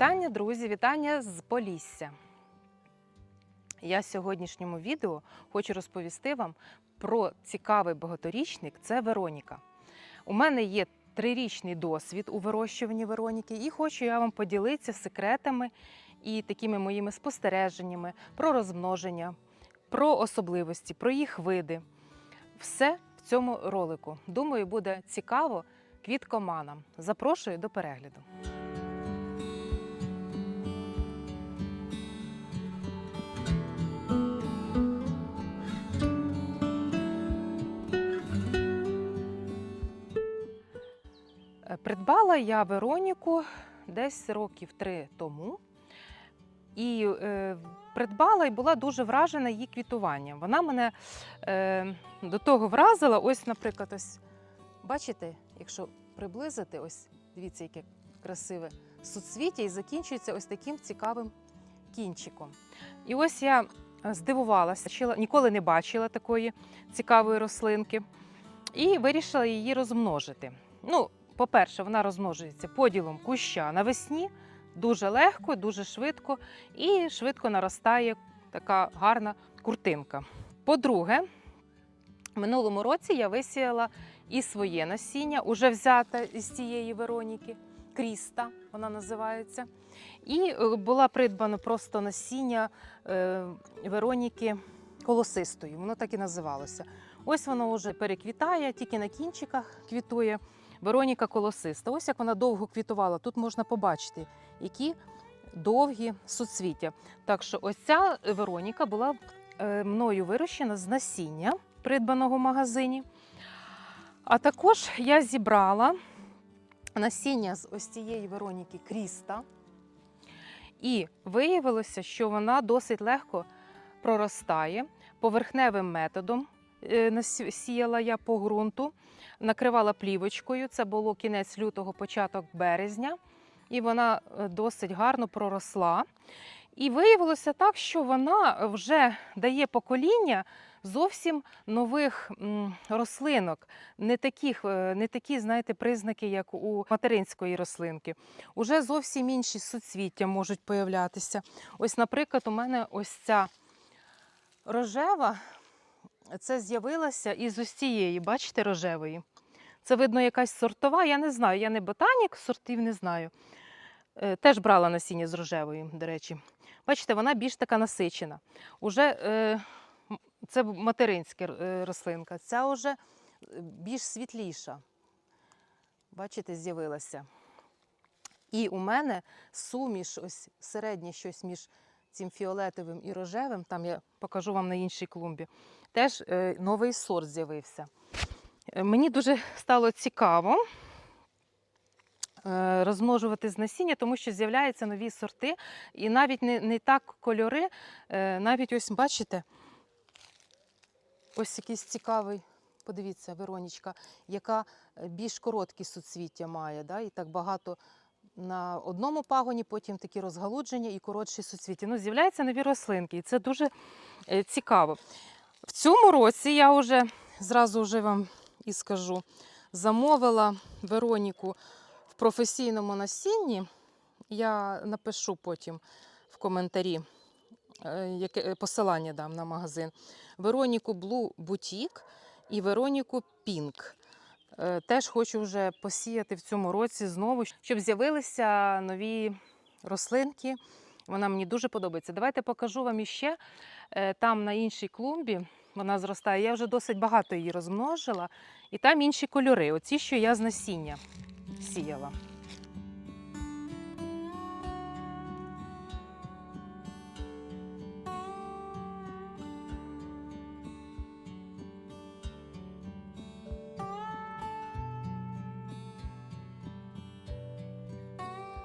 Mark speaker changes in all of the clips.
Speaker 1: Вітання, друзі, вітання з Полісся. Я в сьогоднішньому відео хочу розповісти вам про цікавий багаторічник це Вероніка. У мене є трирічний досвід у вирощуванні Вероніки, і хочу я вам поділитися секретами і такими моїми спостереженнями про розмноження, про особливості, про їх види. Все в цьому ролику. Думаю, буде цікаво квіткоманам. Запрошую до перегляду. Придбала я Вероніку десь років три тому. І е, придбала і була дуже вражена її квітуванням. Вона мене е, до того вразила. Ось, наприклад, ось бачите, якщо приблизити, ось дивіться, яке красиве суцвіття, і закінчується ось таким цікавим кінчиком. І ось я здивувалася, бачила- ніколи не бачила такої цікавої рослинки, і вирішила її розмножити. Ну, по-перше, вона розмножується поділом куща навесні, дуже легко, дуже швидко і швидко наростає така гарна куртинка. По-друге, минулому році я висіяла і своє насіння, уже взяте із цієї Вероніки, Кріста, вона називається. І е, була придбано просто насіння е, Вероніки колосистої, воно так і називалося. Ось воно вже переквітає, тільки на кінчиках квітує. Вероніка колосиста. Ось як вона довго квітувала. Тут можна побачити, які довгі суцвіття. Так що ось ця Вероніка була е, мною вирощена з насіння, придбаного в магазині. А також я зібрала насіння з ось цієї Вероніки Кріста. І виявилося, що вона досить легко проростає поверхневим методом. Е, Сіяла я по ґрунту, накривала плівочкою. Це було кінець лютого, початок березня, і вона е, досить гарно проросла. І виявилося так, що вона вже дає покоління зовсім нових рослинок, не, таких, е, не такі, знаєте, признаки, як у материнської рослинки. Уже зовсім інші суцвіття можуть появлятися. Ось, наприклад, у мене ось ця рожева, це з'явилася із ось цієї, бачите, рожевої. Це видно якась сортова, я не знаю, я не ботанік, сортів не знаю. Е, Теж брала насіння з рожевої, до речі. Бачите, вона більш така насичена. Уже е, це материнська е, рослинка, ця вже більш світліша. Бачите, з'явилася. І у мене суміш, ось середнє щось між цим фіолетовим і рожевим, там я покажу вам на іншій клумбі, теж е, новий сорт з'явився. Е, Мені дуже стало цікаво е, розмножувати з насіння, тому що з'являються нові сорти, і навіть не, не так кольори, навіть ось бачите, ось якийсь цікавий. Подивіться, Веронічка, яка більш короткі суцвіття має, да? і так багато на одному пагоні, потім такі розгалудження і коротші суцвіття. Ну, з'являються нові рослинки, і це дуже цікаво. В цьому році я вже зразу вже вам і скажу, замовила Вероніку в професійному насінні. Я напишу потім в коментарі, е, яке е, посилання дам на магазин. Вероніку Blue Boutique і Вероніку Pink. Е, Теж хочу вже посіяти в цьому році знову, щоб з'явилися нові рослинки. Вона мені дуже подобається. Давайте покажу вам іще там на іншій клумбі. Вона зростає. Я вже досить багато її розмножила. І там інші кольори. Оці, що я з насіння сіяла.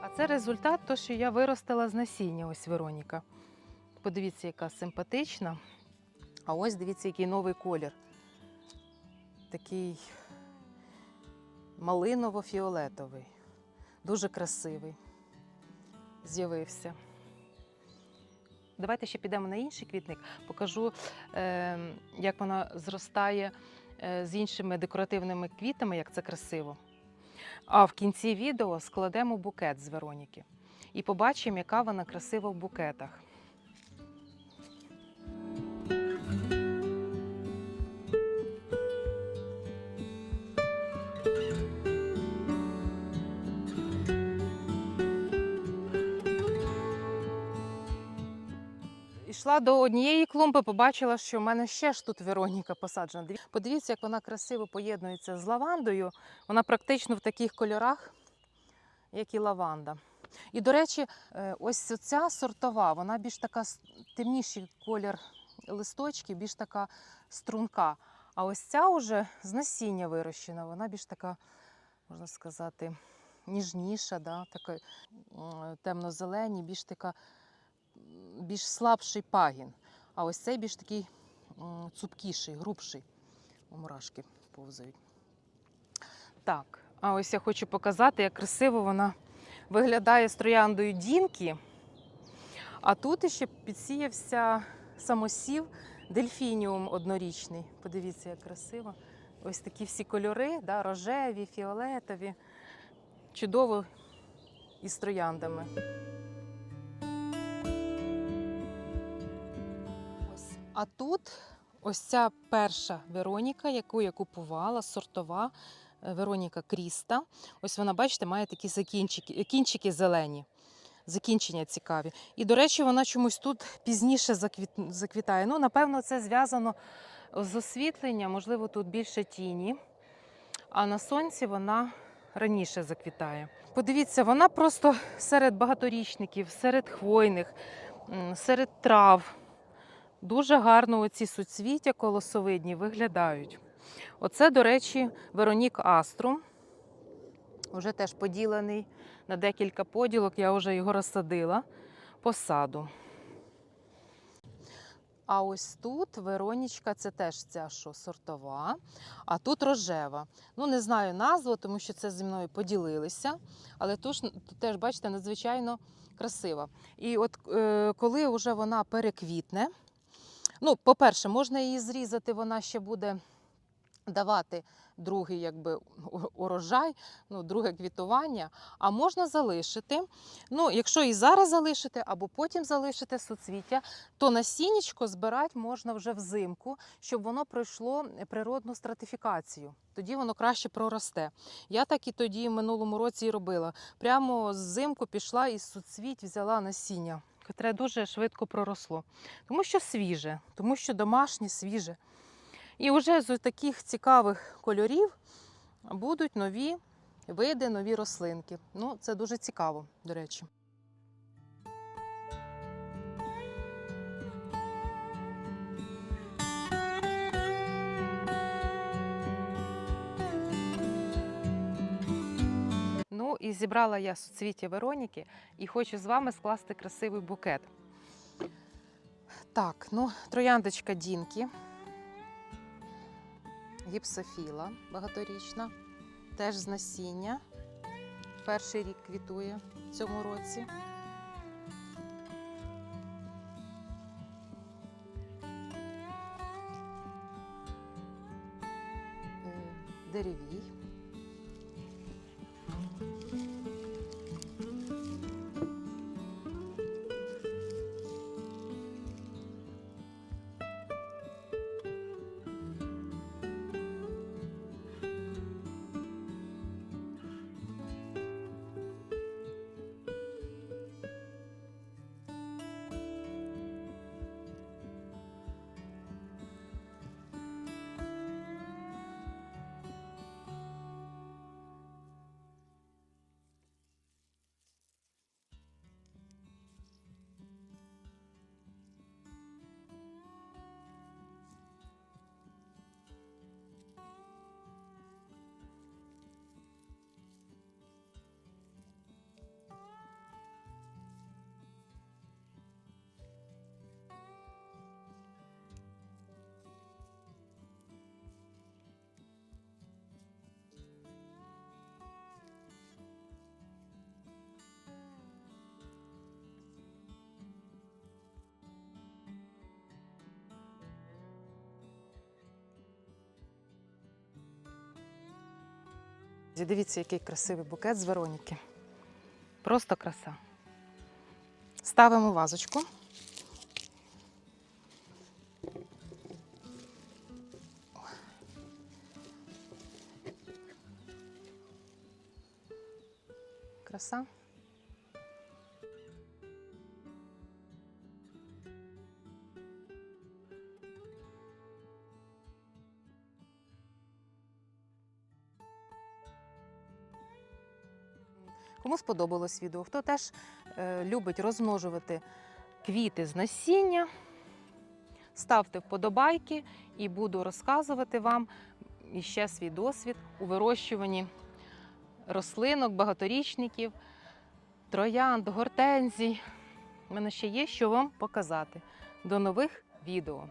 Speaker 1: А це результат, то, що я виростила з насіння. Ось Вероніка. Подивіться, яка симпатична. А ось дивіться, який новий колір. Такий малиново-фіолетовий. Дуже красивий. З'явився. Давайте ще підемо на інший квітник, покажу, е, як вона зростає е, з іншими декоративними квітами, як це красиво. А в кінці відео складемо букет з Вероніки. і побачимо, яка вона красива в букетах. Ішла до однієї клумби, побачила, що в мене ще ж тут Вероніка посаджена. Подивіться, як вона красиво поєднується з лавандою. Вона практично в таких кольорах, як і лаванда. І, до речі, е, ось ця сортова, вона більш така темніший колір листочки, більш така струнка. А ось ця вже з насіння вирощена, вона більш така, можна сказати, ніжніша, да? така темно-зелені, більш така більш слабший пагін. А ось цей більш такий цупкіший, грубший. О, мурашки повзають. Так, а ось я хочу показати, як красиво вона виглядає з трояндою Дінкі. А тут іще підсіявся самосів дельфініум однорічний. Подивіться, як красиво. Ось такі всі кольори, да, рожеві, фіолетові. Чудово із трояндами. А тут ось ця перша Вероніка, яку я купувала, сортова е, Вероніка Кріста. Ось вона, бачите, має такі закінчики, кінчики зелені. Закінчення цікаві. І, до речі, вона чомусь тут пізніше заквіт... заквітає. Ну, напевно, це зв'язано з освітленням, можливо, тут більше тіні, а на сонці вона раніше заквітає. Подивіться, вона просто серед багаторічників, серед хвойних, серед трав. Дуже гарно оці суцвіття колосовидні виглядають. Оце, до речі, Веронік Аструм. Вже теж поділений на декілька поділок. Я вже його розсадила по саду. А ось тут Веронічка, це теж ця що сортова, а тут рожева. Ну, не знаю назву, тому що це зі мною поділилися. Але тут, теж, бачите, надзвичайно красива. І от е, коли вже вона переквітне, ну, по-перше, можна її зрізати, вона ще буде давати другий якби, урожай, ну, друге квітування, а можна залишити. Ну, якщо і зараз залишити, або потім залишити суцвіття, то насіннячко збирати можна вже взимку, щоб воно пройшло природну стратифікацію. Тоді воно краще проросте. Я так і тоді в минулому році і робила. Прямо взимку пішла із суцвіть, взяла насіння, котре дуже швидко проросло. Тому що свіже, тому що домашнє, свіже. І вже з таких цікавих кольорів будуть нові види, нові рослинки. Ну, це дуже цікаво, до речі. Ну і зібрала я суцвіття Вероніки і хочу з вами скласти красивий букет. Так, ну, трояндочка Дінки, гіпсофіла багаторічна, теж з насіння. Перший рік квітує в цьому році. Е, Деревій. Дивіться, який красивий букет з Вероніки. Просто краса. ставимо вазочку. Краса. Сподобалось відео, хто теж е, любить розмножувати квіти з насіння, ставте вподобайки і буду розказувати вам іще свій досвід у вирощуванні рослинок, багаторічників, троянд, гортензій. У мене ще є що вам показати. До нових відео!